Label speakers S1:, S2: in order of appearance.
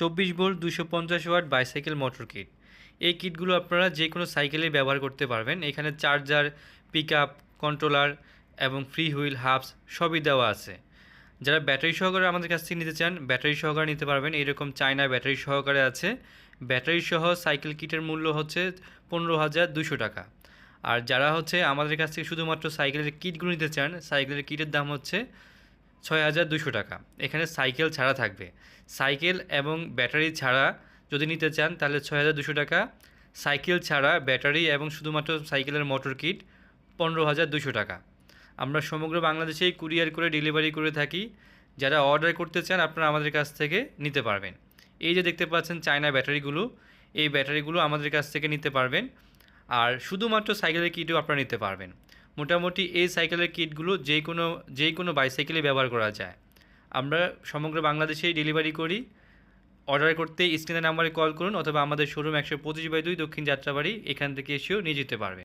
S1: চব্বিশ ভোল্ট দুশো পঞ্চাশ ওয়াট বাইসাইকেল মোটর কিট এই কিটগুলো আপনারা যে কোনো সাইকেলে ব্যবহার করতে পারবেন। এখানে চার্জার পিক আপ কন্ট্রোলার এবং ফ্রি হুইল হাবস সবই দেওয়া আছে। যারা ব্যাটারি সহকারে আমাদের কাছ থেকে নিতে চান ব্যাটারি সহকারে নিতে পারবেন। এরকম চায়না ব্যাটারি সহকারে আছে। ব্যাটারি সহ সাইকেল কিটের মূল্য হচ্ছে পনেরো হাজার দুশো টাকা। আর যারা হচ্ছে আমাদের কাছ থেকে শুধুমাত্র সাইকেলের কিটগুলো নিতে চান সাইকেলের কিটের দাম হচ্ছে ছয় হাজার দুশো টাকা। এখানে সাইকেল ছাড়া থাকবে। সাইকেল এবং ব্যাটারি ছাড়া যদি নিতে চান, তাহলে ছয় হাজার দুশো টাকা। সাইকেল ছাড়া ব্যাটারি এবং শুধুমাত্র সাইকেলের মোটর কিট পনেরো হাজার দুশো টাকা। আমরা সমগ্র বাংলাদেশেই কুরিয়ার করে, ডেলিভারি করে থাকি। যারা অর্ডার করতে চান, আপনারা আমাদের কাছ থেকে নিতে পারবেন। এই যে দেখতে পাচ্ছেন চায়না ব্যাটারিগুলো, এই ব্যাটারিগুলো আমাদের কাছ থেকে নিতে পারবেন। আর শুধুমাত্র সাইকেলের কিটও আপনারা নিতে পারবেন। মোটামুটি এই সাইকেলের কিটগুলো যে কোনো যে কোনো বাইসাইকেলে ব্যবহার করা যায়। আমরা সমগ্র বাংলাদেশেই ডেলিভারি করি। অর্ডার করতে স্ক্রিনের নাম্বারে কল করুন অথবা আমাদের শোরুম একশো পঁচিশ বাই দুই দক্ষিণ যাত্রাবাড়ি এখান থেকে এসেও নিয়ে যেতে পারবেন